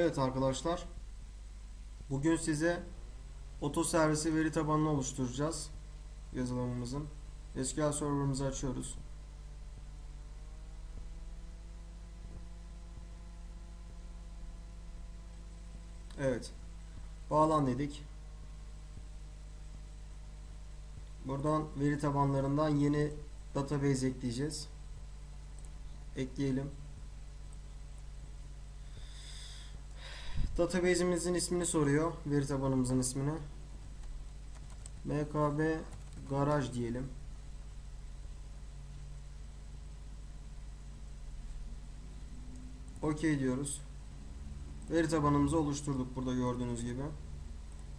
Evet arkadaşlar. Bugün size otoservisi veri tabanını oluşturacağız. Yazılımımızın. SQL server'ımızı açıyoruz. Evet. Bağlan dedik. Buradan veri tabanlarından yeni database ekleyeceğiz. Ekleyelim. Database'imizin ismini soruyor. Veri tabanımızın ismini. mkb garaj diyelim. OK diyoruz. Veri tabanımızı oluşturduk burada gördüğünüz gibi.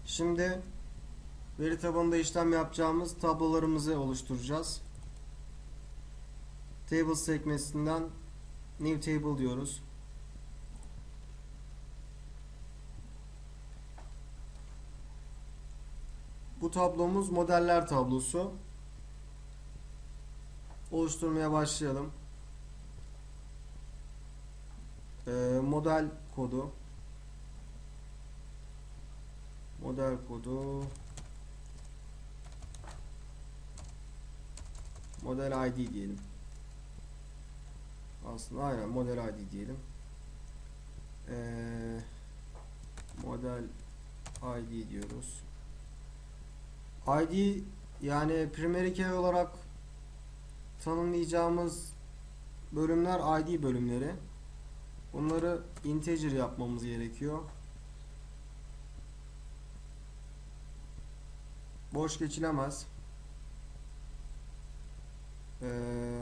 Şimdi veri tabanında işlem yapacağımız tablolarımızı oluşturacağız. Tables sekmesinden New Table diyoruz. Tablomuz modeller tablosu. Oluşturmaya başlayalım. Ee, model kodu model kodu model ID diyelim. Aslında aynen model ID diyelim. Ee, model ID diyoruz. ID yani primary key olarak tanımlayacağımız bölümler ID bölümleri. Bunları integer yapmamız gerekiyor. Boş geçilemez. Ee,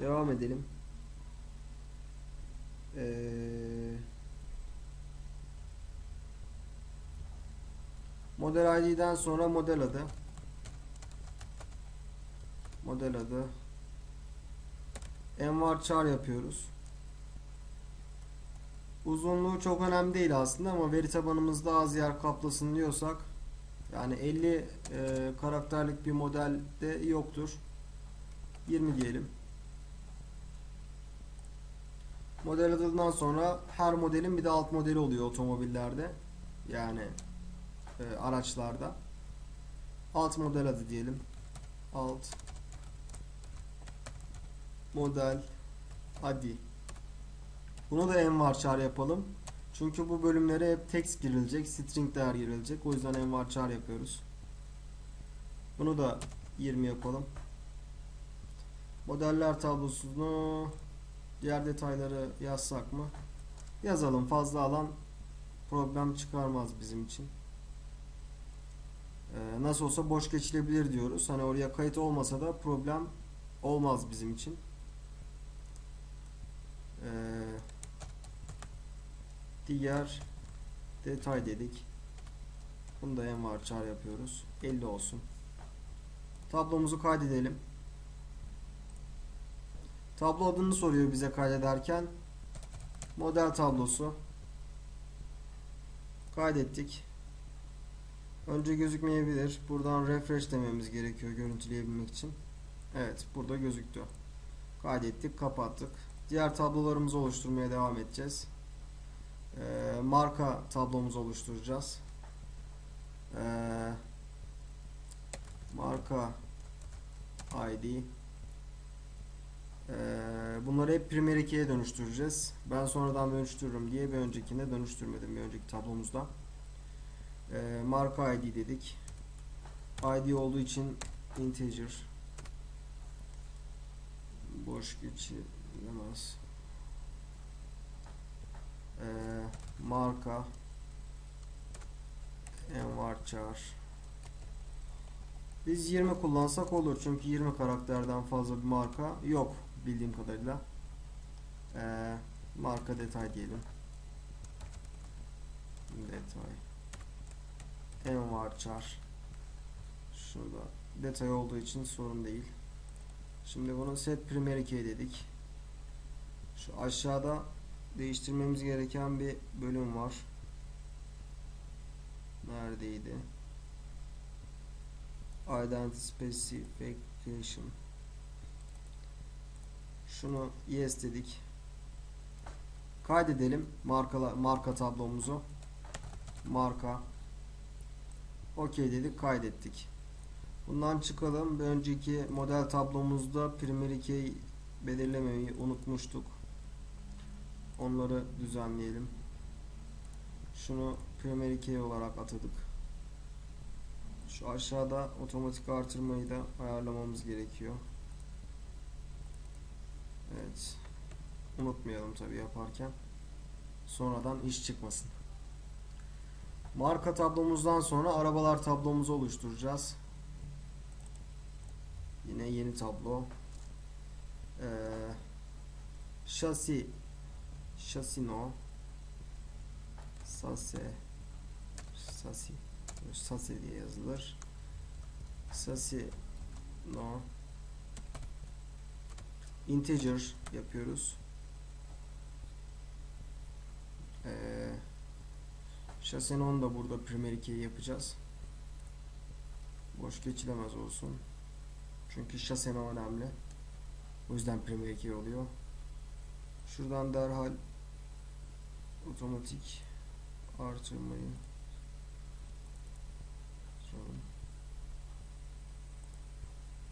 devam edelim. Ee, model ID'den sonra model adı. Model adı. Envar char yapıyoruz. Uzunluğu çok önemli değil aslında ama veri tabanımızda az yer kaplasın diyorsak yani 50 e, karakterlik bir modelde yoktur. 20 diyelim. Model adından sonra her modelin bir de alt modeli oluyor otomobillerde. Yani e, araçlarda. Alt model adı diyelim. Alt model hadi. Bunu da envarchar yapalım. Çünkü bu bölümlere hep text girilecek, string değer girilecek. O yüzden envarchar yapıyoruz. Bunu da 20 yapalım. Modeller tablosunu diğer detayları yazsak mı? Yazalım. Fazla alan problem çıkarmaz bizim için. Ee, nasıl olsa boş geçilebilir diyoruz. Hani oraya kayıt olmasa da problem olmaz bizim için. Ee, diğer detay dedik. Bunu da envarchar yapıyoruz. 50 olsun. Tablomuzu kaydedelim. Tablo adını soruyor bize kaydederken. Model tablosu. Kaydettik. Önce gözükmeyebilir. Buradan refresh dememiz gerekiyor görüntüleyebilmek için. Evet burada gözüktü. Kaydettik kapattık. Diğer tablolarımızı oluşturmaya devam edeceğiz. Ee, marka tablomuzu oluşturacağız. Ee, marka ID ee, bunları hep primary key'e dönüştüreceğiz. Ben sonradan dönüştürürüm diye bir öncekine dönüştürmedim. Bir önceki tablomuzda. Ee, marka ID dedik. ID olduğu için integer. Boş geçilemez. Ee, marka. Envarchar biz 20 kullansak olur. Çünkü 20 karakterden fazla bir marka yok bildiğim kadarıyla. Ee, marka detay diyelim. Detay envarchar şurada detay olduğu için sorun değil şimdi bunu set primary key dedik şu aşağıda değiştirmemiz gereken bir bölüm var. Neredeydi? Identity Specification. Şunu yes dedik. Kaydedelim marka marka tablomuzu. Marka. Okey dedik kaydettik. Bundan çıkalım. Önceki model tablomuzda primary key belirlemeyi unutmuştuk. Onları düzenleyelim. Şunu primary key olarak atadık. Şu aşağıda otomatik artırmayı da ayarlamamız gerekiyor. Evet. Unutmayalım tabi yaparken. Sonradan iş çıkmasın. Marka tablomuzdan sonra arabalar tablomuzu oluşturacağız. Yine yeni tablo. Ee, şasi Şasino Sase Sasi Sase diye yazılır. Sasi no integer yapıyoruz. Şasenon da burada primary key yapacağız. Boş geçilemez olsun. Çünkü şaseno önemli. O yüzden primary key oluyor. Şuradan derhal otomatik artırmayı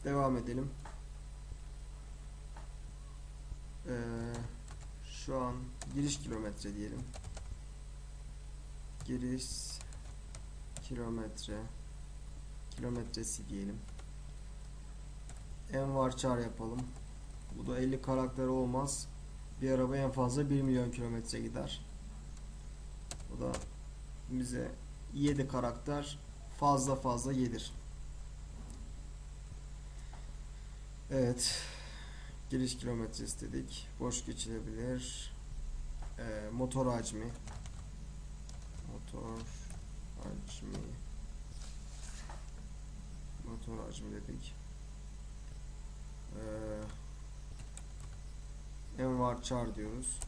devam edelim. Ee, şu an giriş kilometre diyelim. Giriş kilometre kilometresi diyelim. En var yapalım. Bu da 50 karakter olmaz. Bir araba en fazla 1 milyon kilometre gider. Bu da bize 7 karakter fazla fazla gelir. Evet. Giriş kilometre istedik. Boş geçilebilir. Ee, motor hacmi. Motor hacmi. Motor hacmi dedik. Ee, envar char diyoruz.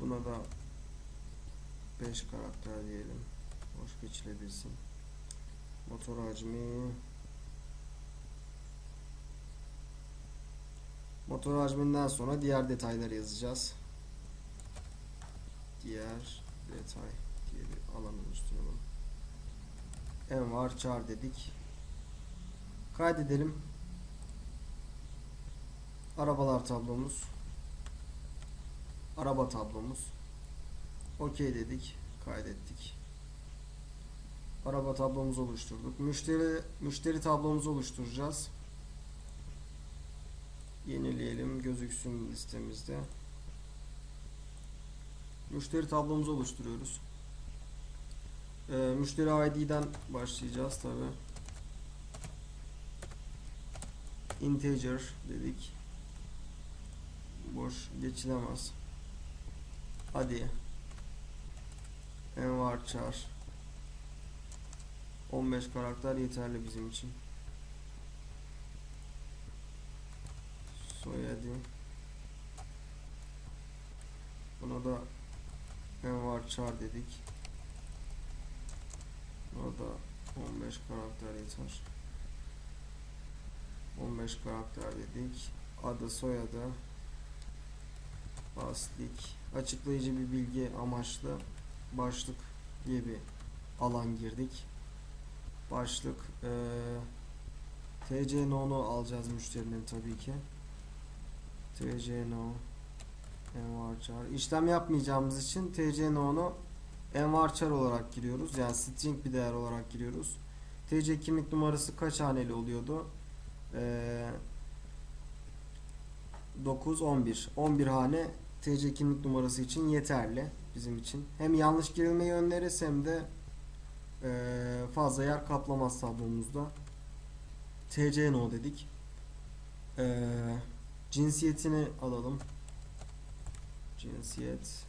Buna da 5 karakter diyelim. Boş geçilebilsin. Motor hacmi Motor hacminden sonra diğer detayları yazacağız. Diğer detay diye bir alan oluşturalım. Envar char dedik. Kaydedelim. Arabalar tablomuz. Araba tablomuz. Okey dedik. Kaydettik. Araba tablomuzu oluşturduk. Müşteri müşteri tablomuzu oluşturacağız. Yenileyelim. Gözüksün listemizde. Müşteri tablomuzu oluşturuyoruz. Ee, müşteri ID'den başlayacağız tabi. Integer dedik. Boş geçilemez. Hadi. Envar char. 15 karakter yeterli bizim için. Soyadı. Buna da envar char dedik. Buna da 15 karakter yeter. 15 karakter dedik. Adı soyadı. Baslik. Açıklayıcı bir bilgi amaçlı başlık diye bir alan girdik. Başlık eee TC no'nu alacağız müşterinin tabii ki. TC no envarchar. İşlem yapmayacağımız için TC no'nu envarchar olarak giriyoruz. Yani string bir değer olarak giriyoruz. TC kimlik numarası kaç haneli oluyordu? Eee 9 11. 11 hane TC kimlik numarası için yeterli bizim için. Hem yanlış girilmeyi önleriz hem de eee, fazla yer kaplamaz tablomuzda. TC no dedik. Eee, cinsiyetini alalım. Cinsiyet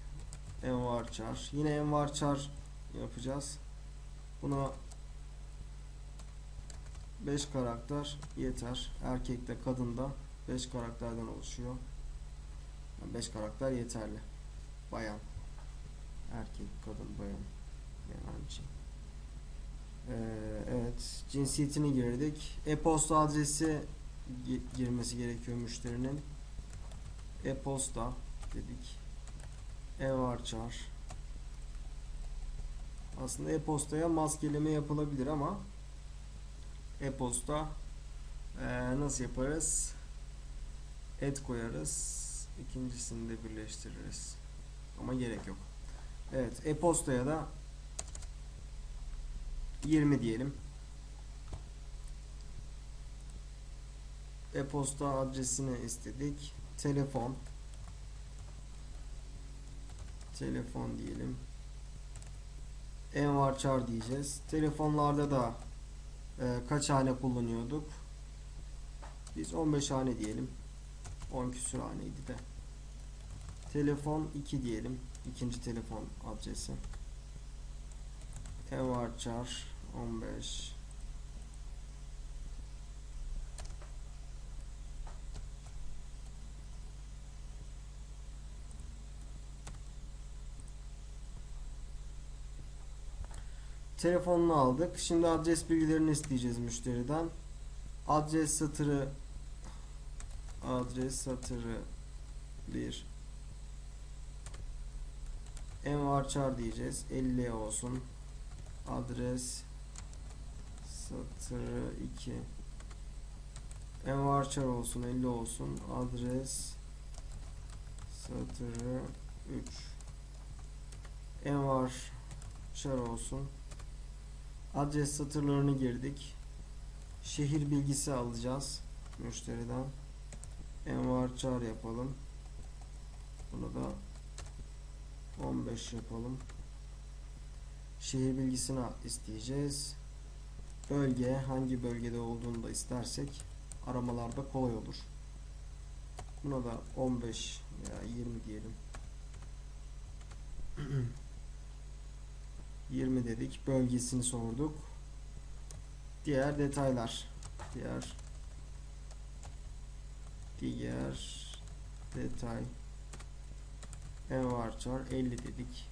envarchar. Yine envarchar yapacağız. Buna 5 karakter yeter. Erkekte kadında 5 karakterden oluşuyor. 5 karakter yeterli. Bayan. Erkek, kadın, bayan. Yabancı. Ee, evet. Cinsiyetini girdik. E-posta adresi gi- girmesi gerekiyor müşterinin. E-posta dedik. Envarçar. Aslında e-postaya maskeleme yapılabilir ama e-posta eee, nasıl yaparız? Et koyarız. İkincisini de birleştiririz. Ama gerek yok. Evet, e-postaya da 20 diyelim. E-posta adresini istedik. Telefon. Telefon diyelim. Envarçar diyeceğiz. Telefonlarda da e, kaç hane kullanıyorduk? Biz 15 hane diyelim. 10 küsur haneydi de. Telefon 2 diyelim. İkinci telefon adresi. Envarçar 15 Telefonunu aldık. Şimdi adres bilgilerini isteyeceğiz müşteriden. Adres satırı adres satırı 1 envarçar diyeceğiz. 50 olsun. Adres satırı 2 envarçar olsun 50 olsun. Adres satırı 3 envarçar olsun. Adres satırlarını girdik. Şehir bilgisi alacağız müşteriden. Envarçar yapalım. Bunu da 15 yapalım. Şehir bilgisini isteyeceğiz. Bölge hangi bölgede olduğunu da istersek aramalarda kolay olur. Buna da 15 veya 20 diyelim. 20 dedik. Bölgesini sorduk. Diğer detaylar. Diğer diğer detay envarçar 50 dedik.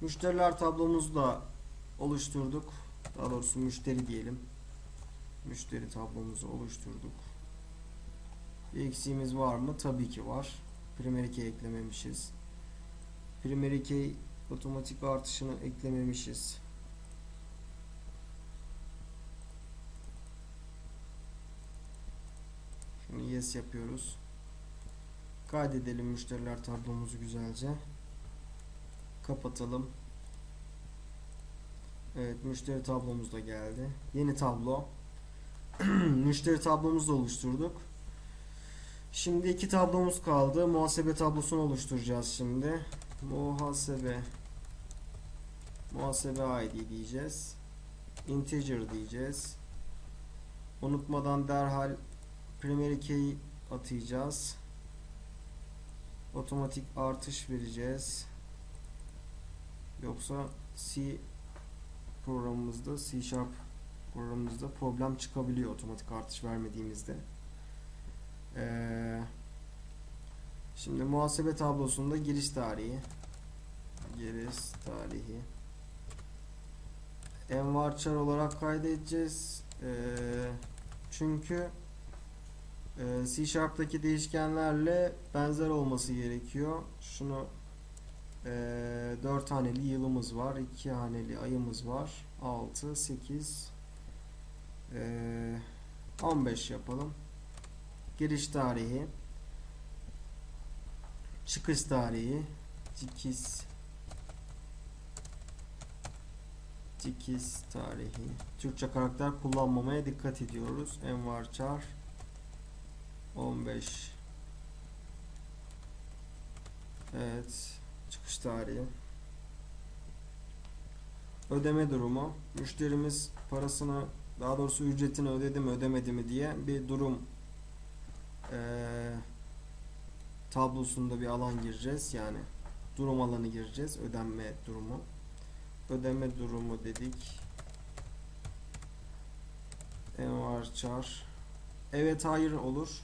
Müşteriler tablomuzu da oluşturduk. Daha doğrusu müşteri diyelim. Müşteri tablomuzu oluşturduk. Bir eksiğimiz var mı? Tabii ki var. Primary key eklememişiz. Primary key otomatik artışını eklememişiz. Şunu yes yapıyoruz. Kaydedelim müşteriler tablomuzu güzelce. Kapatalım. Evet müşteri tablomuz da geldi. Yeni tablo. müşteri tablomuzu da oluşturduk. Şimdi iki tablomuz kaldı. Muhasebe tablosunu oluşturacağız şimdi. Muhasebe Muhasebe ID diyeceğiz. Integer diyeceğiz. Unutmadan derhal primary key atayacağız. Otomatik artış vereceğiz. Yoksa C programımızda C Sharp programımızda problem çıkabiliyor otomatik artış vermediğimizde. Ee, şimdi muhasebe tablosunda giriş tarihi giriş tarihi envarçar olarak kaydedeceğiz. Ee, çünkü e, C Sharp'taki değişkenlerle benzer olması gerekiyor. Şunu e, 4 haneli yılımız var. 2 haneli ayımız var. 6, 8 e, 15 yapalım. Giriş tarihi çıkış tarihi dikiz dikiz tarihi. Türkçe karakter kullanmamaya dikkat ediyoruz. Envarçar 15 Evet çıkış tarihi. Ödeme durumu. Müşterimiz parasını daha doğrusu ücretini ödedi mi ödemedi mi diye bir durum eee tablosunda bir alan gireceğiz. Yani durum alanı gireceğiz. Ödenme durumu ödeme durumu dedik. Envarçar evet hayır olur.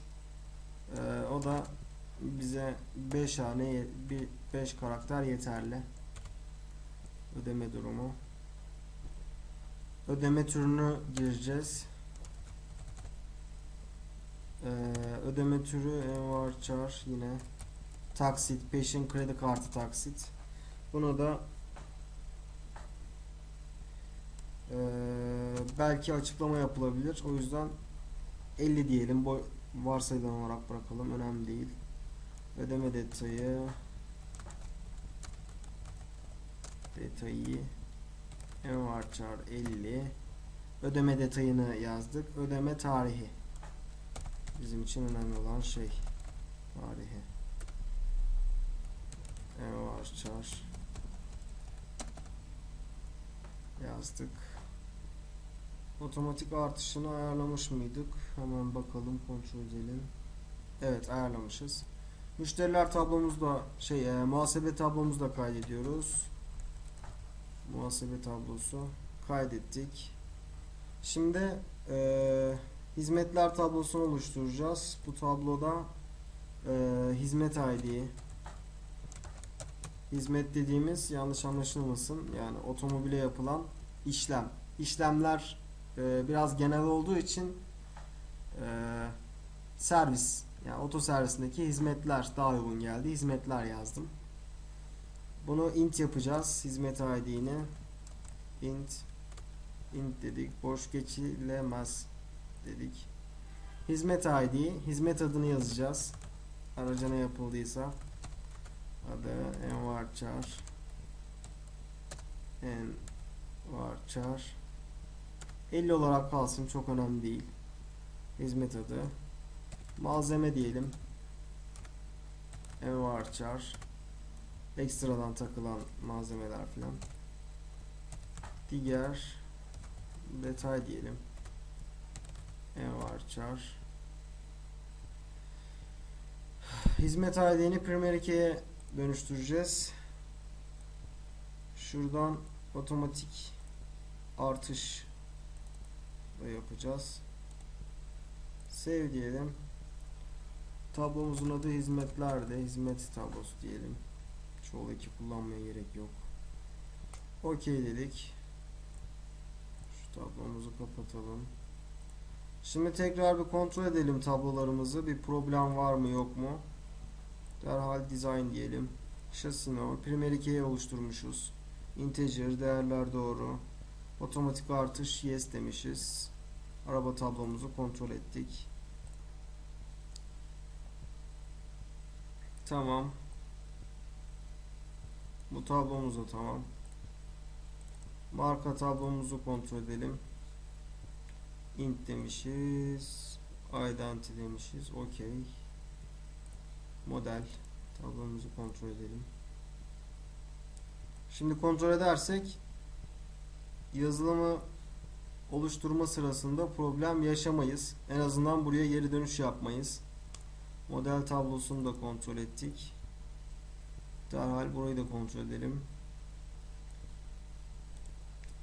Ee, o da bize 5 hane 5 karakter yeterli. Ödeme durumu. Ödeme türünü gireceğiz. Ee, ödeme türü envarçar yine. Taksit, peşin kredi kartı taksit. Bunu da eee, belki açıklama yapılabilir. O yüzden 50 diyelim. Bu varsayılan olarak bırakalım. Önemli değil. Ödeme detayı detayı envarchar 50 ödeme detayını yazdık. Ödeme tarihi bizim için önemli olan şey tarihi envarchar yazdık. Otomatik artışını ayarlamış mıydık? Hemen bakalım kontrol edelim. Evet ayarlamışız. Müşteriler tablomuzda şey e, muhasebe tablomuzda kaydediyoruz. Muhasebe tablosu kaydettik. Şimdi e, hizmetler tablosunu oluşturacağız. Bu tabloda e, hizmet ID hizmet dediğimiz yanlış anlaşılmasın. Yani otomobile yapılan işlem. İşlemler e, biraz genel olduğu için e, servis yani oto servisindeki hizmetler daha uygun geldi. Hizmetler yazdım. Bunu int yapacağız. Hizmet ID'ni int int dedik. Boş geçilemez dedik. Hizmet ID, hizmet adını yazacağız. Araca ne yapıldıysa adı envarchar envarchar 50 olarak kalsın çok önemli değil. Hizmet adı malzeme diyelim. Envarchar ekstradan takılan malzemeler filan. Diğer detay diyelim. Envarchar Hizmet ID'ni Primary Key'e dönüştüreceğiz. Şuradan otomatik artış da yapacağız. Save diyelim. Tablomuzun adı hizmetlerde. Hizmet tablosu diyelim. Çoğu eki kullanmaya gerek yok. OK dedik. Şu tablomuzu kapatalım. Şimdi tekrar bir kontrol edelim tablolarımızı. Bir problem var mı yok mu? Derhal design diyelim. Şasi no. Primary key oluşturmuşuz. Integer değerler doğru. Otomatik artış yes demişiz. Araba tablomuzu kontrol ettik. Tamam. Bu tablomuz da tamam. Marka tablomuzu kontrol edelim. int demişiz. Identity demişiz. Okey. Model tablomuzu kontrol edelim. Şimdi kontrol edersek yazılımı oluşturma sırasında problem yaşamayız. En azından buraya geri dönüş yapmayız. Model tablosunu da kontrol ettik. Derhal burayı da kontrol edelim.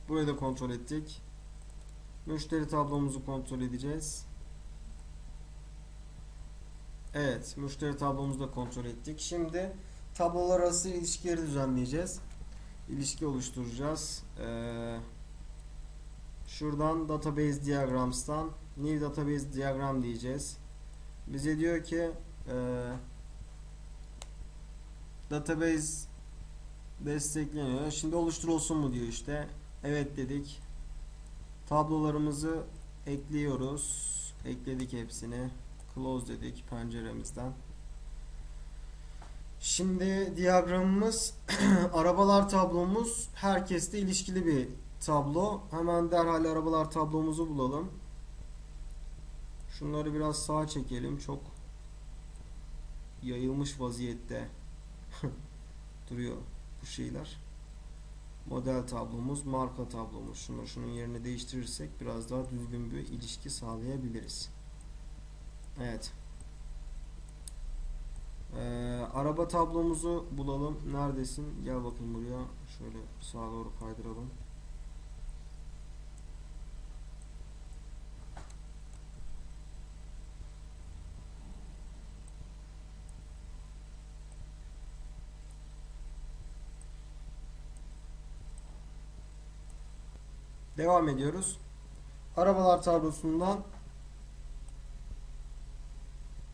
Burayı da kontrol ettik. Müşteri tablomuzu kontrol edeceğiz. Evet, müşteri tablomuzu da kontrol ettik. Şimdi tablolar arası ilişkileri düzenleyeceğiz. İlişki oluşturacağız. Ee, şuradan database diagrams'tan new database diagram diyeceğiz. Bize diyor ki e, database destekleniyor. Şimdi oluşturulsun mu diyor işte. Evet dedik. Tablolarımızı ekliyoruz. Ekledik hepsini. Close dedik penceremizden. Şimdi diyagramımız arabalar tablomuz herkeste ilişkili bir tablo. Hemen derhal arabalar tablomuzu bulalım. Şunları biraz sağa çekelim. Çok yayılmış vaziyette duruyor bu şeyler. Model tablomuz, marka tablomuz. Şunu şunun yerini değiştirirsek biraz daha düzgün bir ilişki sağlayabiliriz. Evet. Ee, araba tablomuzu bulalım. Neredesin? Gel bakayım buraya. Şöyle sağa doğru kaydıralım. Devam ediyoruz. Arabalar tablosundan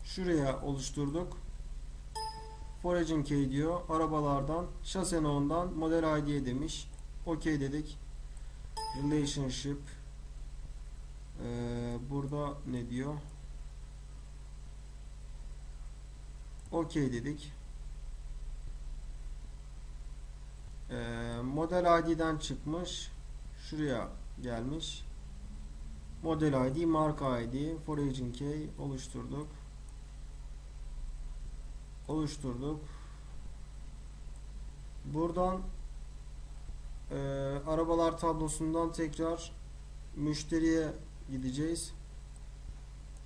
şuraya oluşturduk. Foraging key diyor. Arabalardan, şase ondan, model ID'ye demiş. OK dedik. Relationship. Ee, burada ne diyor? OK dedik. Ee, model ID'den çıkmış. Şuraya gelmiş. Model ID, marka ID, foraging key oluşturduk. Oluşturduk. Buradan e, arabalar tablosundan tekrar müşteriye gideceğiz.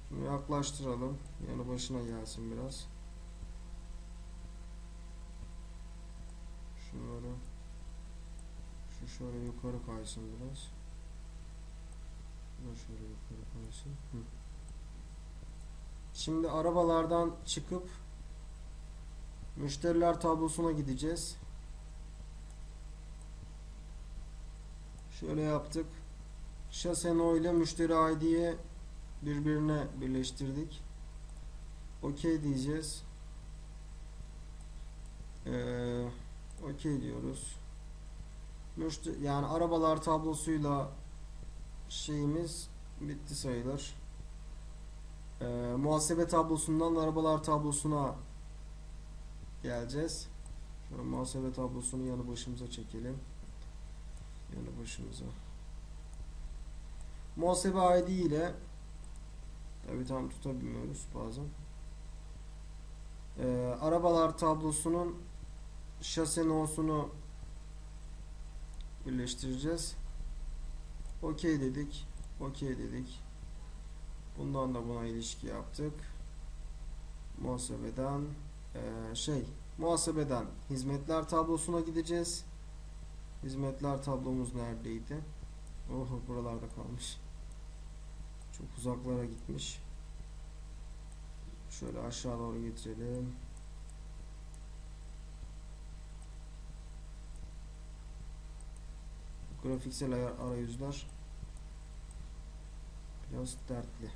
Şimdi yaklaştıralım. Yanı başına gelsin biraz. Şunları şu şöyle yukarı kaysın biraz. Şöyle yukarı kaysın. Hı. Şimdi arabalardan çıkıp müşteriler tablosuna gideceğiz. Şöyle yaptık. Şase no ile müşteri ID'yi birbirine birleştirdik. OK diyeceğiz. Ee, OK diyoruz. Müşteri, yani arabalar tablosuyla şeyimiz bitti sayılır. Ee, muhasebe tablosundan arabalar tablosuna geleceğiz. Şöyle muhasebe tablosunu yanı başımıza çekelim. Yanı başımıza. Muhasebe ID ile tabi tam tutabilmiyoruz bazen. Ee, arabalar tablosunun şase nosunu birleştireceğiz. OK dedik. OK dedik. Bundan da buna ilişki yaptık. Muhasebeden ee, şey muhasebeden hizmetler tablosuna gideceğiz. Hizmetler tablomuz neredeydi? Oh buralarda kalmış. Çok uzaklara gitmiş. Şöyle aşağı doğru getirelim. Grafiksel ayar- arayüzler biraz dertli.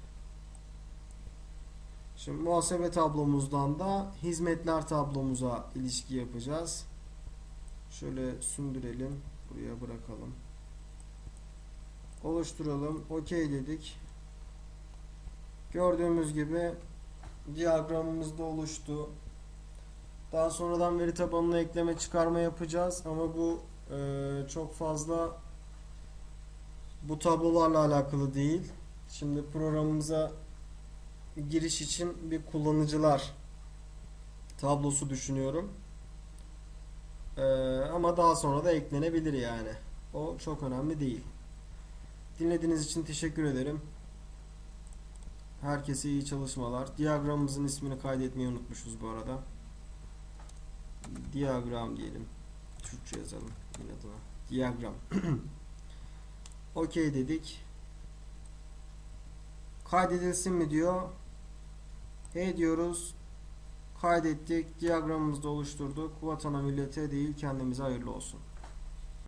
Şimdi muhasebe tablomuzdan da hizmetler tablomuza ilişki yapacağız. Şöyle sündürelim. Buraya bırakalım. Oluşturalım. OK dedik. Gördüğümüz gibi diyagramımız da oluştu. Daha sonradan veri tabanına ekleme çıkarma yapacağız ama bu e, çok fazla bu tablolarla alakalı değil. Şimdi programımıza giriş için bir kullanıcılar tablosu düşünüyorum. Ee, ama daha sonra da eklenebilir yani. O çok önemli değil. Dinlediğiniz için teşekkür ederim. Herkese iyi çalışmalar. Diyagramımızın ismini kaydetmeyi unutmuşuz bu arada. Diyagram diyelim. Türkçe yazalım inadına. Diyagram. OK dedik. Kaydedilsin mi diyor. Hey diyoruz. Kaydettik. Diyagramımızı da oluşturduk. Vatana millete değil kendimize hayırlı olsun.